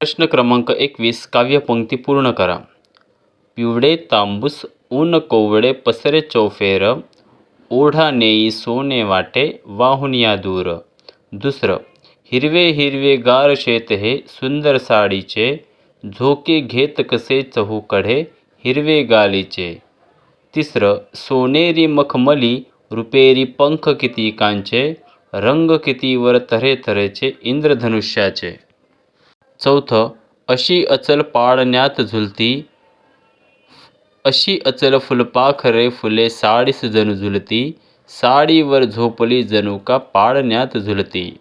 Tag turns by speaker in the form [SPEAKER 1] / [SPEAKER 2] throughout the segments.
[SPEAKER 1] प्रश्न क्रमांक एकवीस काव्यपंक्ती पूर्ण करा. पिवळे तांबूस ऊन कोवळे पसरे चौफेर ओढा नेई सोने वाटे वाहून या दूर. दुसरं हिरवे हिरवे गार शेत हे सुंदर साडीचे झोके घेत कसे चहूकडे हिरवे गालीचे. तिसरं सोनेरी मखमली रुपेरी पंख किती कांचे रंग किती वर तऱ्हे तऱ्हेचे इंद्रधनुष्याचे. चौथं अशी अचल पाळण्यात झुलती अशी अचल फुलपाखरे फुले साडीस जणू झुलती साडीवर झोपली जणू का पाळण्यात झुलती.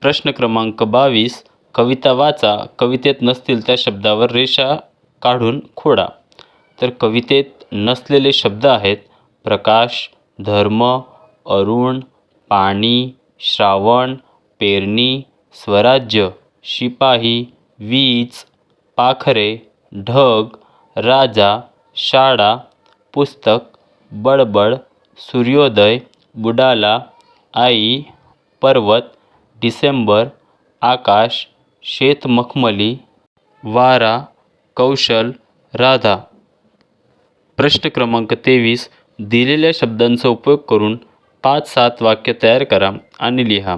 [SPEAKER 1] प्रश्न क्रमांक बावीस कविता वाचा कवितेत नसतील त्या शब्दावर रेषा काढून खोडा. तर कवितेत नसलेले शब्द आहेत प्रकाश धर्म अरुण पाणी श्रावण पेरणी स्वराज्य. शिपाई वीज पाखरे ढग राजा शाळा पुस्तक बडबड सूर्योदय बुडाला आई पर्वत डिसेंबर आकाश शेत मखमली वारा कौशल राधा. प्रश्न क्रमांक तेवीस दिलेल्या शब्दांचा उपयोग करून पाच सात वाक्य तयार करा आणि लिहा.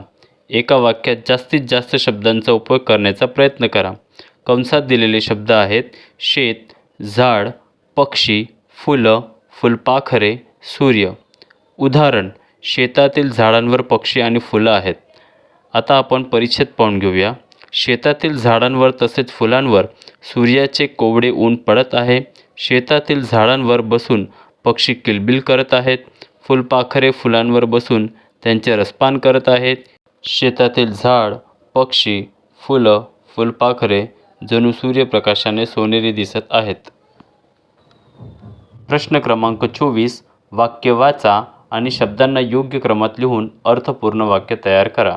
[SPEAKER 1] एका वाक्यात जास्तीत जास्त शब्दांचा उपयोग करण्याचा प्रयत्न करा. कंसात दिलेले शब्द आहेत शेत झाड पक्षी फुलं फुलपाखरे सूर्य. उदाहरण शेतातील झाडांवर पक्षी आणि फुलं आहेत. आता आपण परिच्छेद पाहून घेऊया. शेतातील झाडांवर तसेच फुलांवर सूर्याचे कोवडे ऊन पडत आहे. शेतातील झाडांवर बसून पक्षी किलबिल करत आहेत. फुलपाखरे फुलांवर बसून त्यांचे रसपान करत आहेत. शेतातील झाड पक्षी फुलं फुलपाखरे जणू सूर्यप्रकाशाने सोनेरी दिसत आहेत. प्रश्न क्रमांक चोवीस वाक्य वाचा आणि शब्दांना योग्य क्रमात लिहून अर्थपूर्ण वाक्य तयार करा.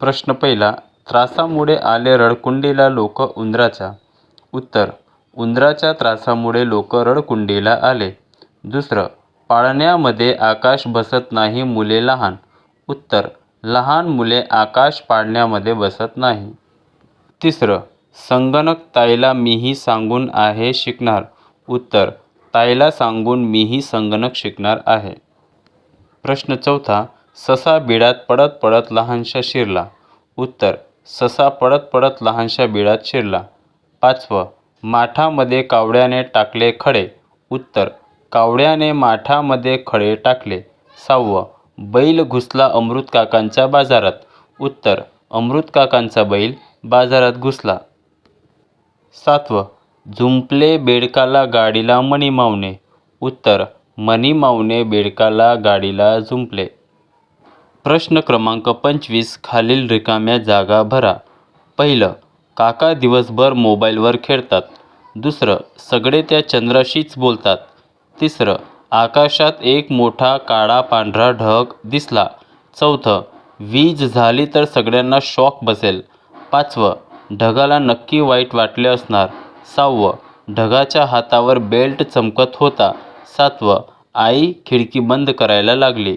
[SPEAKER 1] प्रश्न पहिला त्रासामुळे आले रडकुंडीला लोक उंदराच्या. उत्तर उंदराच्या त्रासामुळे लोक रडकुंडीला आले. दुसरं पाळण्यामध्ये आकाश बसत नाही मुले लहान. उत्तर लहान मुले आकाश पाळण्यामध्ये बसत नाही. तिसरं संगणक ताईला मीही सांगून आहे शिकणार. उत्तर ताईला सांगून मीही संगणक शिकणार आहे. प्रश्न चौथा ससा बिळात पडत पडत लहानशा शिरला. उत्तर ससा पडत पडत लहानशा बिळात शिरला. पाचवं माठामध्ये कावळ्याने टाकले खडे. उत्तर कावळ्याने माठामध्ये खडे टाकले. सहावं बैल घुसला अमृतकाकांच्या बाजारात. उत्तर अमृत काकांचा बैल बाजारात घुसला. सातवं झुंपले बेडकाला गाडीला मणी मावणे. उत्तर मणी मावणे बेडकाला गाडीला झुंपले. प्रश्न क्रमांक पंचवीस खालील रिकाम्या जागा भरा. पहिलं काका दिवसभर मोबाईलवर खेळतात. दुसरं सगळे त्या चंद्राशीच बोलतात. तिसरं आकाशात एक मोठा काळा पांढरा ढग दिसला. चौथं वीज झाली तर सगळ्यांना शॉक बसेल. पाचवं ढगाला नक्की वाईट वाटले असणार. सहावं ढगाच्या हातावर बेल्ट चमकत होता. सातवं आई खिडकी बंद करायला लागली.